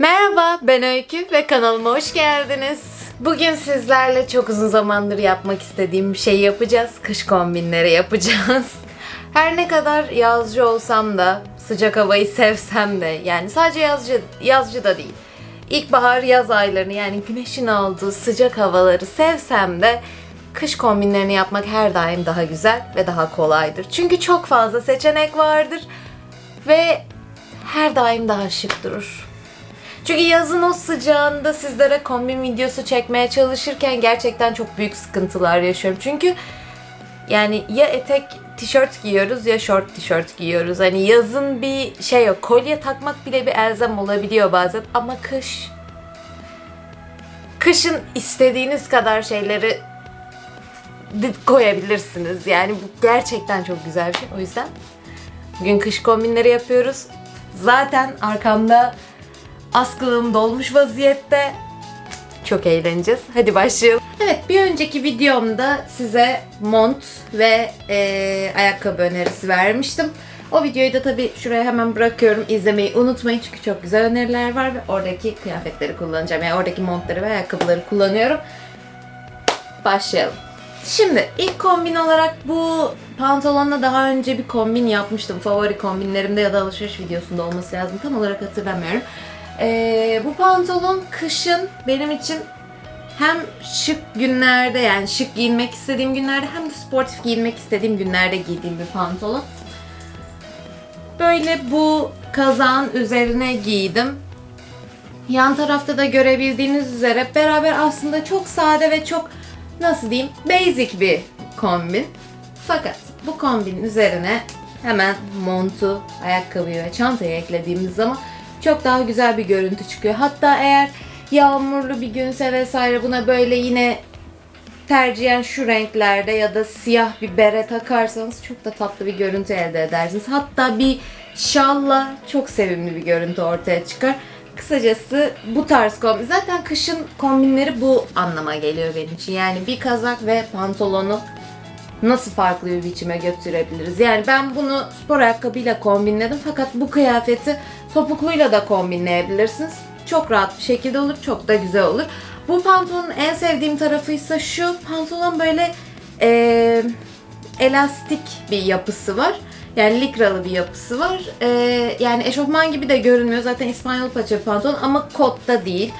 Merhaba, ben Öykü ve kanalıma hoş geldiniz. Bugün sizlerle çok uzun zamandır yapmak istediğim bir şey yapacağız. Kış kombinleri yapacağız. Her ne kadar yazcı olsam da, sıcak havayı sevsem de, yani sadece yazcı, yazcı da değil. İlkbahar, yaz aylarını yani güneşin olduğu sıcak havaları sevsem de kış kombinlerini yapmak her daim daha güzel ve daha kolaydır. Çünkü çok fazla seçenek vardır ve her daim daha şık durur. Çünkü yazın o sıcağında sizlere kombin videosu çekmeye çalışırken gerçekten çok büyük sıkıntılar yaşıyorum. Çünkü yani ya etek tişört giyiyoruz ya short tişört giyiyoruz. Hani yazın bir şey yok. Kolye takmak bile bir elzem olabiliyor bazen ama kış kışın istediğiniz kadar şeyleri koyabilirsiniz. Yani bu gerçekten çok güzel bir şey. O yüzden bugün kış kombinleri yapıyoruz. Zaten arkamda askılığım dolmuş vaziyette. Çok eğleneceğiz. Hadi başlayalım. Evet bir önceki videomda size mont ve eee, ayakkabı önerisi vermiştim. O videoyu da tabii şuraya hemen bırakıyorum. İzlemeyi unutmayın çünkü çok güzel öneriler var ve oradaki kıyafetleri kullanacağım. Yani oradaki montları ve ayakkabıları kullanıyorum. Başlayalım. Şimdi ilk kombin olarak bu pantolonla daha önce bir kombin yapmıştım. Favori kombinlerimde ya da alışveriş videosunda olması lazım. Tam olarak hatırlamıyorum. Ee, bu pantolon kışın benim için hem şık günlerde yani şık giyinmek istediğim günlerde hem de sportif giyinmek istediğim günlerde giydiğim bir pantolon. Böyle bu kazağın üzerine giydim. Yan tarafta da görebildiğiniz üzere beraber aslında çok sade ve çok nasıl diyeyim basic bir kombin. Fakat bu kombinin üzerine hemen montu, ayakkabıyı ve çantayı eklediğimiz zaman çok daha güzel bir görüntü çıkıyor. Hatta eğer yağmurlu bir günse vesaire buna böyle yine tercihen şu renklerde ya da siyah bir bere takarsanız çok da tatlı bir görüntü elde edersiniz. Hatta bir şalla çok sevimli bir görüntü ortaya çıkar. Kısacası bu tarz kombin. Zaten kışın kombinleri bu anlama geliyor benim için. Yani bir kazak ve pantolonu nasıl farklı bir biçime götürebiliriz? Yani ben bunu spor ayakkabıyla kombinledim fakat bu kıyafeti topukluyla da kombinleyebilirsiniz. Çok rahat bir şekilde olur, çok da güzel olur. Bu pantolonun en sevdiğim tarafı ise şu. Pantolon böyle eee, elastik bir yapısı var. Yani likralı bir yapısı var. Eee, yani eşofman gibi de görünmüyor. Zaten İspanyol paça pantolon ama kotta değil.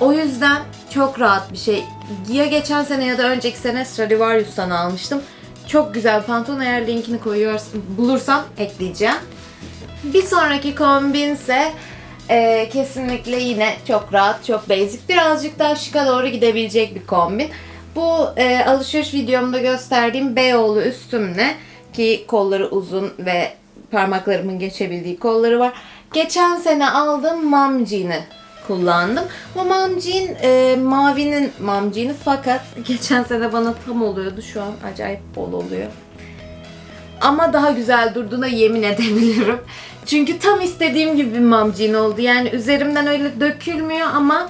O yüzden çok rahat bir şey. Ya geçen sene ya da önceki sene Stradivarius'tan almıştım. Çok güzel pantolon. Eğer linkini koyuyorsam, bulursam ekleyeceğim. Bir sonraki kombinse e, kesinlikle yine çok rahat, çok basic. Birazcık daha şıka doğru gidebilecek bir kombin. Bu e, alışveriş videomda gösterdiğim Beyoğlu üstümle ki kolları uzun ve parmaklarımın geçebildiği kolları var. Geçen sene aldığım mom jean'i kullandım. Bu jean e, mavinin mom jean'i fakat geçen sene bana tam oluyordu. Şu an acayip bol oluyor. Ama daha güzel durduğuna yemin edebilirim. Çünkü tam istediğim gibi bir jean oldu. Yani üzerimden öyle dökülmüyor ama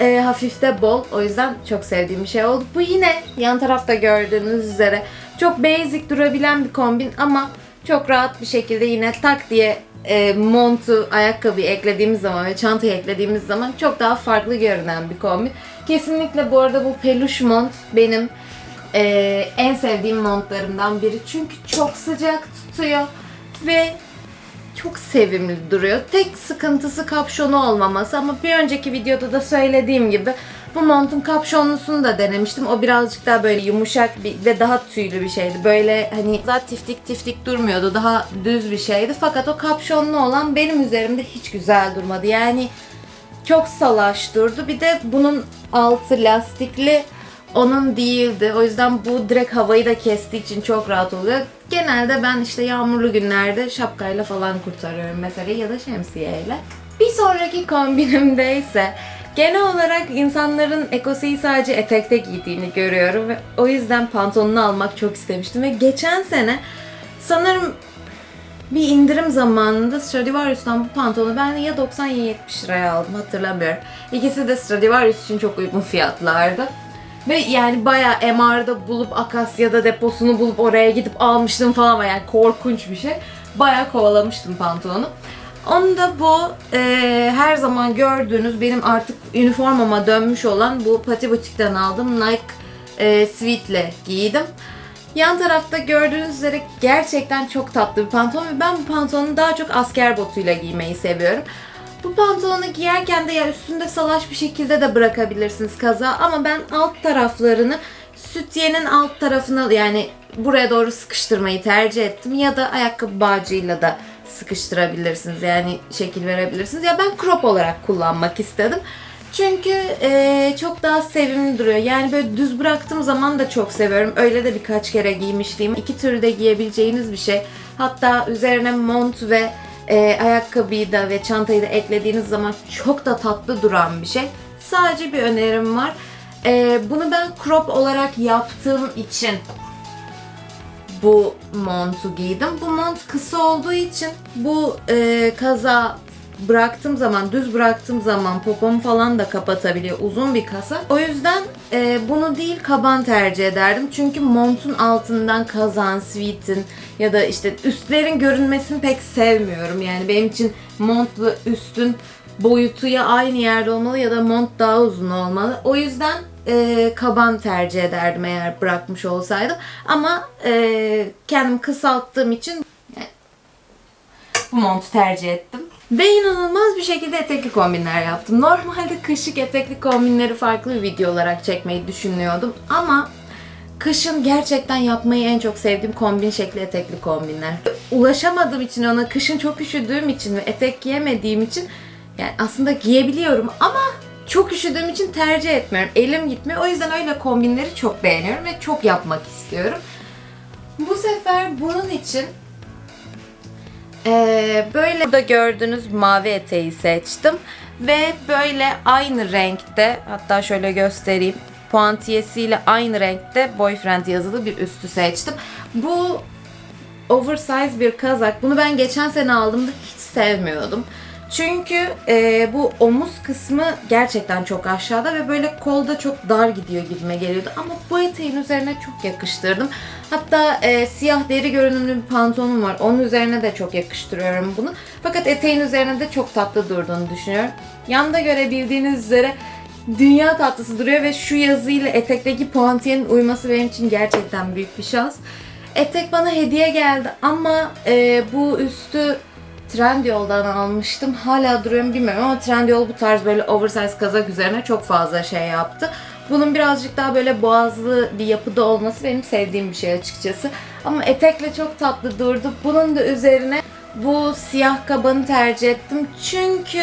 e, hafif de bol. O yüzden çok sevdiğim bir şey oldu. Bu yine yan tarafta gördüğünüz üzere çok basic durabilen bir kombin ama çok rahat bir şekilde yine tak diye e, montu, ayakkabıyı eklediğimiz zaman ve çantayı eklediğimiz zaman çok daha farklı görünen bir kombin. Kesinlikle bu arada bu peluş mont benim e, en sevdiğim montlarımdan biri. Çünkü çok sıcak tutuyor ve çok sevimli duruyor. Tek sıkıntısı kapşonu olmaması ama bir önceki videoda da söylediğim gibi bu montun kapşonlusunu da denemiştim. O birazcık daha böyle yumuşak bir, ve daha tüylü bir şeydi. Böyle hani zaten tiftik tiftik durmuyordu. Daha düz bir şeydi. Fakat o kapşonlu olan benim üzerimde hiç güzel durmadı. Yani çok salaş durdu. Bir de bunun altı lastikli onun değildi. O yüzden bu direkt havayı da kestiği için çok rahat oluyor. Genelde ben işte yağmurlu günlerde şapkayla falan kurtarıyorum mesela ya da şemsiyeyle. Bir sonraki kombinimde ise genel olarak insanların ekoseyi sadece etekte giydiğini görüyorum ve o yüzden pantolonunu almak çok istemiştim ve geçen sene sanırım bir indirim zamanında Stradivarius'tan bu pantolonu ben ya 90 ya 70 liraya aldım hatırlamıyorum. İkisi de Stradivarius için çok uygun fiyatlardı. Ve yani bayağı MR'da bulup Akasya'da deposunu bulup oraya gidip almıştım falan yani korkunç bir şey. Bayağı kovalamıştım pantolonu. Onu da bu e, her zaman gördüğünüz benim artık üniformama dönmüş olan bu Pati Butik'ten aldığım Nike e, Sweet'le giydim. Yan tarafta gördüğünüz üzere gerçekten çok tatlı bir pantolon ve ben bu pantolonu daha çok asker botuyla giymeyi seviyorum. Bu pantolonu giyerken de ya üstünde salaş bir şekilde de bırakabilirsiniz kaza ama ben alt taraflarını sütyenin alt tarafına yani buraya doğru sıkıştırmayı tercih ettim ya da ayakkabı bağcıyla da sıkıştırabilirsiniz yani şekil verebilirsiniz. Ya ben crop olarak kullanmak istedim. Çünkü eee, çok daha sevimli duruyor. Yani böyle düz bıraktığım zaman da çok seviyorum. Öyle de birkaç kere giymişliğim. İki türlü de giyebileceğiniz bir şey. Hatta üzerine mont ve eee, ayakkabıyı da ve çantayı da eklediğiniz zaman çok da tatlı duran bir şey. Sadece bir önerim var. Eee, bunu ben crop olarak yaptığım için bu montu giydim. Bu mont kısa olduğu için bu e, kaza bıraktığım zaman, düz bıraktığım zaman popomu falan da kapatabiliyor. Uzun bir kasa. O yüzden e, bunu değil kaban tercih ederdim. Çünkü montun altından kazan, sweet'in ya da işte üstlerin görünmesini pek sevmiyorum. Yani benim için montla üstün boyutu ya aynı yerde olmalı ya da mont daha uzun olmalı. O yüzden e, kaban tercih ederdim eğer bırakmış olsaydım. Ama e, kendim kısalttığım için bu montu tercih ettim. Ve inanılmaz bir şekilde etekli kombinler yaptım. Normalde kışlık etekli kombinleri farklı bir video olarak çekmeyi düşünüyordum. Ama kışın gerçekten yapmayı en çok sevdiğim kombin şekli etekli kombinler. Ulaşamadığım için ona kışın çok üşüdüğüm için ve etek giyemediğim için yani aslında giyebiliyorum ama çok üşüdüğüm için tercih etmiyorum. Elim gitmiyor. O yüzden öyle kombinleri çok beğeniyorum ve çok yapmak istiyorum. Bu sefer bunun için ee, böyle burada gördüğünüz mavi eteği seçtim. Ve böyle aynı renkte hatta şöyle göstereyim. Puantiyesiyle aynı renkte boyfriend yazılı bir üstü seçtim. Bu oversize bir kazak. Bunu ben geçen sene aldığımda hiç sevmiyordum. Çünkü e, bu omuz kısmı gerçekten çok aşağıda ve böyle kolda çok dar gidiyor gibime geliyordu. Ama bu eteğin üzerine çok yakıştırdım. Hatta e, siyah deri görünümlü bir pantolonum var. Onun üzerine de çok yakıştırıyorum bunu. Fakat eteğin üzerine de çok tatlı durduğunu düşünüyorum. Yanda görebildiğiniz üzere dünya tatlısı duruyor ve şu yazıyla etekteki puantiyenin uyması benim için gerçekten büyük bir şans. Etek bana hediye geldi ama e, bu üstü Trendyol'dan almıştım. Hala duruyor mu bilmiyorum ama Trendyol bu tarz böyle oversize kazak üzerine çok fazla şey yaptı. Bunun birazcık daha böyle boğazlı bir yapıda olması benim sevdiğim bir şey açıkçası. Ama etekle çok tatlı durdu. Bunun da üzerine bu siyah kabanı tercih ettim. Çünkü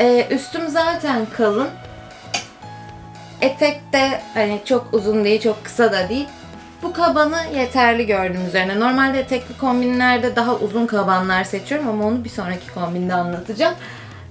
e, üstüm zaten kalın. Etek de hani çok uzun değil, çok kısa da değil. Bu kabanı yeterli gördüm üzerine. Normalde etekli kombinlerde daha uzun kabanlar seçiyorum ama onu bir sonraki kombinde anlatacağım.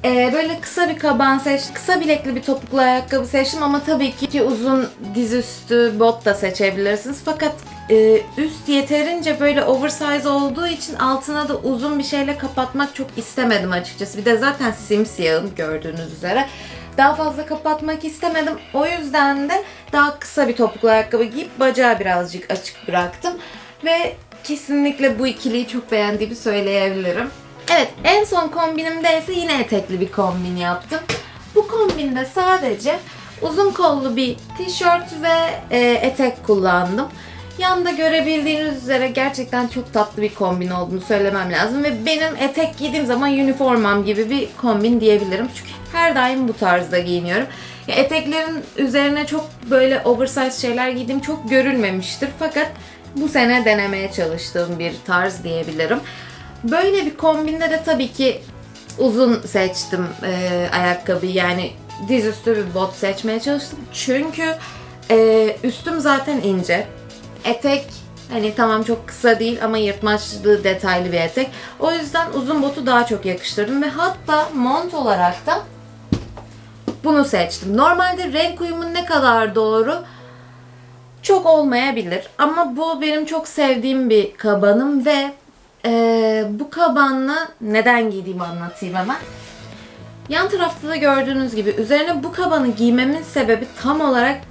Ee, böyle kısa bir kaban seçtim. Kısa bilekli bir topuklu ayakkabı seçtim ama tabii ki uzun dizüstü bot da seçebilirsiniz. Fakat e, üst yeterince böyle oversize olduğu için altına da uzun bir şeyle kapatmak çok istemedim açıkçası. Bir de zaten simsiyahım gördüğünüz üzere. Daha fazla kapatmak istemedim. O yüzden de daha kısa bir topuklu ayakkabı giyip bacağı birazcık açık bıraktım. Ve kesinlikle bu ikiliyi çok beğendiğimi söyleyebilirim. Evet en son kombinimde ise yine etekli bir kombin yaptım. Bu kombinde sadece uzun kollu bir tişört ve e, etek kullandım. Yanda görebildiğiniz üzere gerçekten çok tatlı bir kombin olduğunu söylemem lazım ve benim etek giydiğim zaman üniformam gibi bir kombin diyebilirim. Çünkü her daim bu tarzda giyiniyorum. Ya eteklerin üzerine çok böyle oversize şeyler giydiğim çok görülmemiştir fakat bu sene denemeye çalıştığım bir tarz diyebilirim. Böyle bir kombinde de tabii ki uzun seçtim e, ayakkabı yani dizüstü bir bot seçmeye çalıştım. Çünkü e, üstüm zaten ince. Etek hani tamam çok kısa değil ama yırtmaçlı detaylı bir etek. O yüzden uzun botu daha çok yakıştırdım ve hatta mont olarak da bunu seçtim. Normalde renk uyumu ne kadar doğru çok olmayabilir ama bu benim çok sevdiğim bir kabanım ve e, bu kabanla neden giydiğimi anlatayım hemen. Yan tarafta da gördüğünüz gibi üzerine bu kabanı giymemin sebebi tam olarak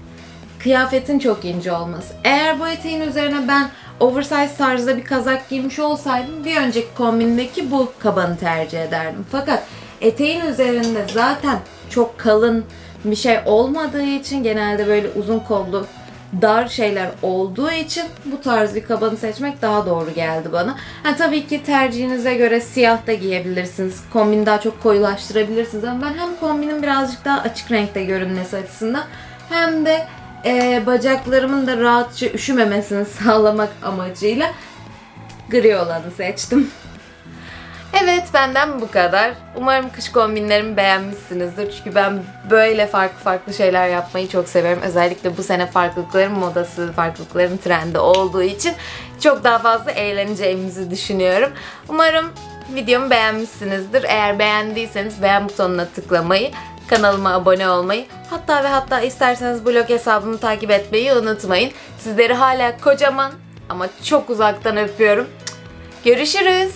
kıyafetin çok ince olması. Eğer bu eteğin üzerine ben oversize tarzda bir kazak giymiş olsaydım bir önceki kombindeki bu kabanı tercih ederdim. Fakat eteğin üzerinde zaten çok kalın bir şey olmadığı için genelde böyle uzun kollu dar şeyler olduğu için bu tarz bir kabanı seçmek daha doğru geldi bana. Ha, tabii ki tercihinize göre siyah da giyebilirsiniz. Kombini daha çok koyulaştırabilirsiniz ama ben hem kombinin birazcık daha açık renkte görünmesi açısından hem de e, bacaklarımın da rahatça üşümemesini sağlamak amacıyla gri olanı seçtim. Evet benden bu kadar. Umarım kış kombinlerimi beğenmişsinizdir. Çünkü ben böyle farklı farklı şeyler yapmayı çok seviyorum. Özellikle bu sene farklılıkların modası, farklılıkların trendi olduğu için çok daha fazla eğleneceğimizi düşünüyorum. Umarım videomu beğenmişsinizdir. Eğer beğendiyseniz beğen butonuna tıklamayı, kanalıma abone olmayı, hatta ve hatta isterseniz blog hesabımı takip etmeyi unutmayın. Sizleri hala kocaman ama çok uzaktan öpüyorum. Görüşürüz.